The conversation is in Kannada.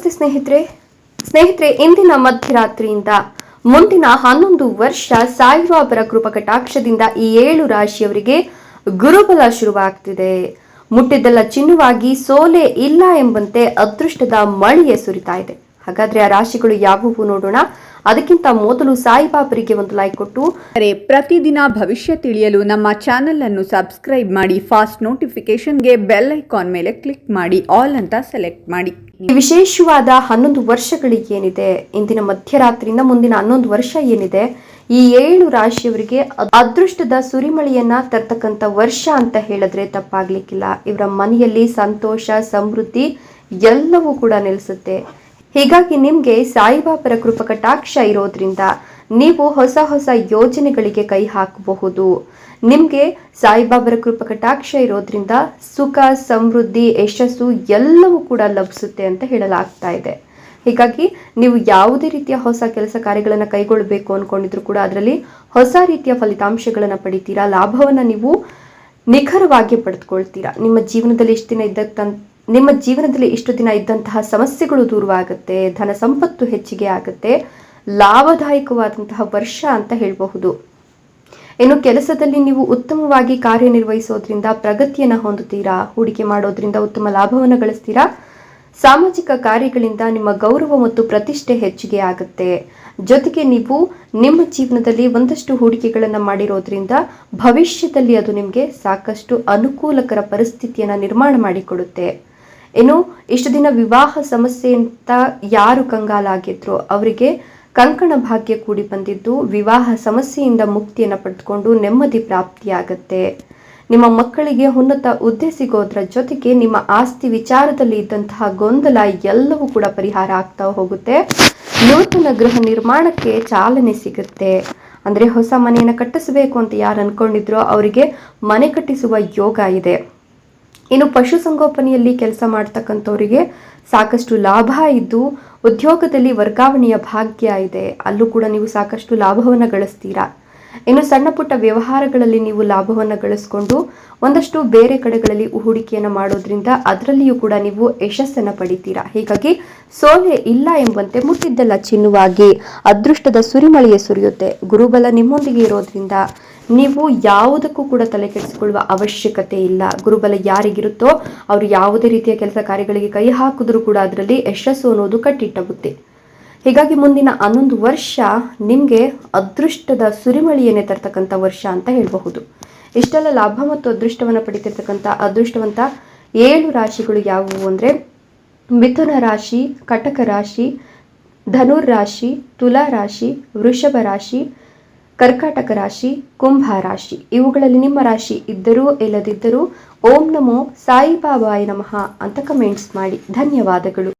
ನಮಸ್ತೆ ಸ್ನೇಹಿತರೆ. ಸ್ನೇಹಿತರೆ, ಇಂದಿನ ಮಧ್ಯರಾತ್ರಿಯಿಂದ ಮುಂದಿನ ಹನ್ನೊಂದು ವರ್ಷ ಸಾಯಿಬಾಬರ ಕೃಪಕಟಾಕ್ಷದಿಂದ ಈ ಏಳು ರಾಶಿಯವರಿಗೆ ಗುರುಬಲ ಶುರುವಾಗ್ತಿದೆ. ಮುಟ್ಟಿದ್ದೆಲ್ಲ ಚಿನ್ನವಾಗಿ ಸೋಲೆ ಇಲ್ಲ ಎಂಬಂತೆ ಅದೃಷ್ಟದ ಮಳೆಯೇ ಸುರಿತಾ ಇದೆ. ಹಾಗಾದ್ರೆ ಆ ರಾಶಿಗಳು ಯಾವುವು ನೋಡೋಣ. ಅದಕ್ಕಿಂತ ಮೊದಲು ಸಾಯಿಬಾಬರಿಗೆ ಒಂದು ಲೈಕ್ ಕೊಟ್ಟು. ಪ್ರತಿದಿನ ಭವಿಷ್ಯ ತಿಳಿಯಲು ನಮ್ಮ ಚಾನೆಲ್ ಅನ್ನು ಸಬ್ಸ್ಕ್ರೈಬ್ ಮಾಡಿ ಫಾಸ್ಟ್ ನೋಟಿಫಿಕೇಶನ್ಗೆ ಬೆಲ್ ಐಕಾನ್ ಮೇಲೆ ಕ್ಲಿಕ್ ಮಾಡಿ ಆಲ್ ಅಂತ ಸೆಲೆಕ್ಟ್ ಮಾಡಿ. ವಿಶೇಷವಾದ ಹನ್ನೊಂದು ವರ್ಷಗಳಿಗೆ ಏನಿದೆ? ಇಂದಿನ ಮಧ್ಯರಾತ್ರಿಯಿಂದ ಮುಂದಿನ ಹನ್ನೊಂದು ವರ್ಷ ಏನಿದೆ? ಈ ಏಳು ರಾಶಿಯವರಿಗೆ ಅದೃಷ್ಟದ ಸುರಿಮಳೆಯನ್ನ ತರ್ತಕ್ಕಂಥ ವರ್ಷ ಅಂತ ಹೇಳಿದ್ರೆ ತಪ್ಪಾಗ್ಲಿಕ್ಕಿಲ್ಲ. ಇವರ ಮನೆಯಲ್ಲಿ ಸಂತೋಷ ಸಮೃದ್ಧಿ ಎಲ್ಲವೂ ಕೂಡ ನೆಲೆಸುತ್ತೆ. ಹೀಗಾಗಿ ನಿಮ್ಗೆ ಸಾಯಿಬಾಬರ ಕೃಪಕಟಾಕ್ಷ ಇರೋದ್ರಿಂದ ನೀವು ಹೊಸ ಹೊಸ ಯೋಜನೆಗಳಿಗೆ ಕೈ ಹಾಕಬಹುದು. ನಿಮ್ಗೆ ಸಾಯಿಬಾಬರ ಕೃಪಕಟಾಕ್ಷ ಇರೋದ್ರಿಂದ ಸುಖ, ಸಮೃದ್ಧಿ, ಯಶಸ್ಸು ಎಲ್ಲವೂ ಕೂಡ ಲಭಿಸುತ್ತೆ ಅಂತ ಹೇಳಲಾಗ್ತಾ ಇದೆ. ಹೀಗಾಗಿ ನೀವು ಯಾವುದೇ ರೀತಿಯ ಹೊಸ ಕೆಲಸ ಕಾರ್ಯಗಳನ್ನು ಕೈಗೊಳ್ಳಬೇಕು ಅನ್ಕೊಂಡಿದ್ರು ಕೂಡ ಅದರಲ್ಲಿ ಹೊಸ ರೀತಿಯ ಫಲಿತಾಂಶಗಳನ್ನು ಪಡಿತೀರಾ? ಲಾಭವನ್ನು ನೀವು ನಿಖರವಾಗಿ ಪಡೆದುಕೊಳ್ತೀರಾ? ನಿಮ್ಮ ಜೀವನದಲ್ಲಿ ಎಷ್ಟು ದಿನ ಇದ್ದ ನಿಮ್ಮ ಜೀವನದಲ್ಲಿ ಇಷ್ಟು ದಿನ ಇದ್ದಂತಹ ಸಮಸ್ಯೆಗಳು ದೂರವಾಗುತ್ತೆ, ಧನ ಸಂಪತ್ತು ಹೆಚ್ಚಿಗೆ ಆಗುತ್ತೆ, ಲಾಭದಾಯಕವಾದಂತಹ ವರ್ಷ ಅಂತ ಹೇಳಬಹುದು. ಇನ್ನು ಕೆಲಸದಲ್ಲಿ ನೀವು ಉತ್ತಮವಾಗಿ ಕಾರ್ಯನಿರ್ವಹಿಸೋದ್ರಿಂದ ಪ್ರಗತಿಯನ್ನು ಹೊಂದುತ್ತೀರಾ, ಹೂಡಿಕೆ ಮಾಡೋದ್ರಿಂದ ಉತ್ತಮ ಲಾಭವನ್ನು ಗಳಿಸ್ತೀರಾ? ಸಾಮಾಜಿಕ ಕಾರ್ಯಗಳಿಂದ ನಿಮ್ಮ ಗೌರವ ಮತ್ತು ಪ್ರತಿಷ್ಠೆ ಹೆಚ್ಚಿಗೆ ಆಗುತ್ತೆ. ಜೊತೆಗೆ ನೀವು ನಿಮ್ಮ ಜೀವನದಲ್ಲಿ ಒಂದಷ್ಟು ಹೂಡಿಕೆಗಳನ್ನು ಮಾಡಿರೋದ್ರಿಂದ ಭವಿಷ್ಯದಲ್ಲಿ ಅದು ನಿಮಗೆ ಸಾಕಷ್ಟು ಅನುಕೂಲಕರ ಪರಿಸ್ಥಿತಿಯನ್ನು ನಿರ್ಮಾಣ ಮಾಡಿಕೊಡುತ್ತೆ. ಇನ್ನು ಇಷ್ಟು ದಿನ ವಿವಾಹ ಸಮಸ್ಯೆ ಅಂತ ಯಾರು ಕಂಗಾಲಾಗಿದ್ರು, ಅವರಿಗೆ ಕಂಕಣ ಭಾಗ್ಯ ಕೂಡಿ ಬಂದಿದ್ದು ವಿವಾಹ ಸಮಸ್ಯೆಯಿಂದ ಮುಕ್ತಿಯನ್ನು ಪಡೆದುಕೊಂಡು ನೆಮ್ಮದಿ ಪ್ರಾಪ್ತಿಯಾಗತ್ತೆ. ನಿಮ್ಮ ಮಕ್ಕಳಿಗೆ ಉನ್ನತ ಹುದ್ದೆ ಸಿಗೋದ್ರ ಜೊತೆಗೆ ನಿಮ್ಮ ಆಸ್ತಿ ವಿಚಾರದಲ್ಲಿ ಇದ್ದಂತಹ ಗೊಂದಲ ಎಲ್ಲವೂ ಕೂಡ ಪರಿಹಾರ ಆಗ್ತಾ ಹೋಗುತ್ತೆ. ನೂತನ ಗೃಹ ನಿರ್ಮಾಣಕ್ಕೆ ಚಾಲನೆ ಸಿಗುತ್ತೆ. ಅಂದ್ರೆ ಹೊಸ ಮನೆಯನ್ನು ಕಟ್ಟಿಸಬೇಕು ಅಂತ ಯಾರು ಅನ್ಕೊಂಡಿದ್ರೋ ಅವರಿಗೆ ಮನೆ ಕಟ್ಟಿಸುವ ಯೋಗ ಇದೆ. ಇನ್ನು ಪಶುಸಂಗೋಪನೆಯಲ್ಲಿ ಕೆಲಸ ಮಾಡ್ತಕ್ಕಂಥವರಿಗೆ ಸಾಕಷ್ಟು ಲಾಭ ಇದ್ದು ಉದ್ಯೋಗದಲ್ಲಿ ವರ್ಗಾವಣೆಯ ಭಾಗ್ಯ ಇದೆ. ಅಲ್ಲೂ ಕೂಡ ನೀವು ಸಾಕಷ್ಟು ಲಾಭವನ್ನು ಗಳಿಸ್ತೀರಾ? ಇನ್ನು ಸಣ್ಣ ಪುಟ್ಟ ವ್ಯವಹಾರಗಳಲ್ಲಿ ನೀವು ಲಾಭವನ್ನು ಗಳಿಸ್ಕೊಂಡು ಒಂದಷ್ಟು ಬೇರೆ ಕಡೆಗಳಲ್ಲಿ ಹೂಡಿಕೆಯನ್ನು ಮಾಡೋದ್ರಿಂದ ಅದರಲ್ಲಿಯೂ ಕೂಡ ನೀವು ಯಶಸ್ಸನ್ನು ಪಡಿತೀರಾ? ಹೀಗಾಗಿ ಸೋಲೆ ಇಲ್ಲ ಎಂಬಂತೆ ಮುಟ್ಟಿದ್ದೆಲ್ಲ ಚಿನ್ನುವಾಗಿ, ಅದೃಷ್ಟದ ಸುರಿಮಳೆಯೇ ಸುರಿಯುತ್ತೆ. ಗುರುಬಲ ನಿಮ್ಮೊಂದಿಗೆ ಇರೋದ್ರಿಂದ ನೀವು ಯಾವುದಕ್ಕೂ ಕೂಡ ತಲೆ ಕೆಡಿಸಿಕೊಳ್ಳುವ ಅವಶ್ಯಕತೆ ಇಲ್ಲ. ಗುರುಬಲ ಯಾರಿಗಿರುತ್ತೋ ಅವರು ಯಾವುದೇ ರೀತಿಯ ಕೆಲಸ ಕಾರ್ಯಗಳಿಗೆ ಕೈ ಹಾಕಿದ್ರೂ ಕೂಡ ಅದರಲ್ಲಿ ಯಶಸ್ಸು ಅನ್ನೋದು ಕಟ್ಟಿಟ್ಟ ಬುತ್ತಿ ಹೀಗಾಗಿ ಮುಂದಿನ ಹನ್ನೊಂದು ವರ್ಷ ನಿಮಗೆ ಅದೃಷ್ಟದ ಸುರಿಮಳಿಯನ್ನೇ ತರ್ತಕ್ಕಂಥ ವರ್ಷ ಅಂತ ಹೇಳಬಹುದು. ಇಷ್ಟೆಲ್ಲ ಲಾಭ ಮತ್ತು ಅದೃಷ್ಟವನ್ನು ಪಡಿತಿರ್ತಕ್ಕಂಥ ಅದೃಷ್ಟವಂತ ಏಳು ರಾಶಿಗಳು ಯಾವುವು ಅಂದರೆ ಮಿಥುನ ರಾಶಿ, ಕಟಕ ರಾಶಿ, ಧನುರ್ ರಾಶಿ, ತುಲಾ ರಾಶಿ, ವೃಷಭ ರಾಶಿ ಕರ್ಕಾಟಕ ರಾಶಿ, ಕುಂಭ ರಾಶಿ. ಇವುಗಳಲ್ಲಿ ನಿಮ್ಮ ರಾಶಿ ಇದ್ದರೂ ಇಲ್ಲದಿದ್ದರೂ ಓಂ ನಮೋ ಸಾಯಿಬಾಬಾಯಿ ನಮಃ ಅಂತ ಕಮೆಂಟ್ಸ್ ಮಾಡಿ. ಧನ್ಯವಾದಗಳು.